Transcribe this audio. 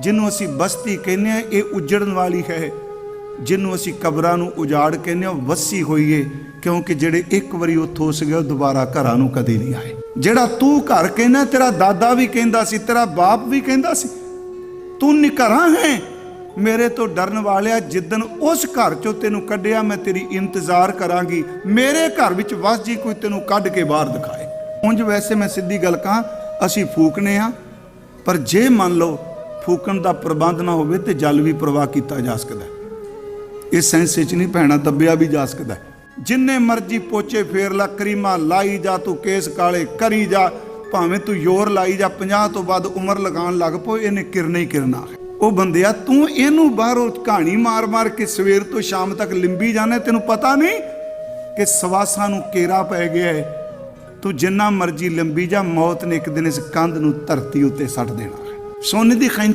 ਜਿਹਨੂੰ ਅਸੀਂ ਬਸਤੀ ਕਹਿੰਦੇ ਆ ਇਹ ਉਜੜਨ ਵਾਲੀ ਹੈ। ਜਿਹਨੂੰ ਅਸੀਂ ਕਬਰਾਂ ਨੂੰ ਉਜਾੜ ਕਹਿੰਦੇ ਆ ਉਹ ਵਸੀ ਹੋਈਏ ਕਿਉਂਕਿ ਜਿਹੜੇ ਇੱਕ ਵਾਰੀ ਉੱਥੋਂ ਉਸ ਗਏ, ਉਹ ਦੁਬਾਰਾ ਘਰਾਂ ਨੂੰ ਕਦੇ ਨਹੀਂ ਆਏ। ਜਿਹੜਾ ਤੂੰ ਘਰ ਕਹਿੰਦਾ, ਤੇਰਾ ਦਾਦਾ ਵੀ ਕਹਿੰਦਾ ਸੀ, ਤੇਰਾ ਬਾਪ ਵੀ ਕਹਿੰਦਾ ਸੀ, ਤੂੰ ਨਿਕਰਾਂ ਹੈ? ਮੇਰੇ ਤੋਂ ਡਰਨ ਵਾਲਿਆ ਜਿੱਦਨ ਉਸ ਘਰ ਚੋਂ ਤੈਨੂੰ ਕੱਢਿਆ, ਮੈਂ ਤੇਰੀ ਇੰਤਜ਼ਾਰ ਕਰਾਂਗੀ। ਮੇਰੇ ਘਰ ਵਿੱਚ ਵਸ ਜੀ, ਕੋਈ ਤੈਨੂੰ ਕੱਢ ਕੇ ਬਾਹਰ ਦਿਖਾਏ। ਉਂਝ ਵੈਸੇ ਮੈਂ ਸਿੱਧੀ ਗੱਲ ਕਹਾਂ, ਅਸੀਂ ਫੂਕਨੇ ਆ, ਪਰ ਜੇ ਮੰਨ ਲਓ ਫੂਕਣ ਦਾ ਪ੍ਰਬੰਧ ਨਾ ਹੋਵੇ ਤੇ ਜਲ ਵੀ ਪ੍ਰਵਾਹ ਕੀਤਾ ਜਾ ਸਕਦਾ ਇਸ ਸੈਂਸ ਵਿੱਚ ਨਹੀਂ ਪੈਣਾ ਦੱਬਿਆ ਵੀ ਜਾ ਸਕਦਾ ਜਿੰਨੇ ਮਰਜ਼ੀ ਪੋਚੇ ਫੇਰ ਲਾ, ਕਰੀਮਾ ਲਾਈ ਜਾ, ਤੂੰ ਕੇਸ ਕਾਲੇ ਕਰੀ ਜਾ, ਭਾਵੇਂ ਤੂੰ ਯੋਰ ਲਾਈ ਜਾ 50 ਤੋਂ ਬਾਅਦ ਉਮਰ ਲਗਾਉਣ ਲੱਗ ਪੋ ਇਹਨੇ ਕਿਰਨੇ ਹੀ ਕਿਰਨਾ ਹੈ। ਉਹ ਬੰਦਿਆ, ਤੂੰ ਇਹਨੂੰ ਬਾਹਰੋਂ ਕਹਾਣੀ ਮਾਰ-ਮਾਰ ਕੇ ਸਵੇਰ ਤੋਂ ਸ਼ਾਮ ਤੱਕ ਲਿੰਬੀ ਜਾਣਾ, ਤੈਨੂੰ ਪਤਾ ਨਹੀਂ ਕਿ ਸਵਾਸਾਂ ਨੂੰ ਕੇਰਾ ਪੈ ਗਿਆ ਹੈ। ਤੂੰ ਜਿੰਨਾ ਮਰਜ਼ੀ ਲੰਬੀ ਜਾ, ਮੌਤ ਨੇ ਇੱਕ ਦਿਨ ਇਸ ਕੰਧ ਨੂੰ ਧਰਤੀ ਉੱਤੇ ਸੱਟ ਦੇਣਾ ਸੋਨੇ ਦੀ ਖੈਂਚ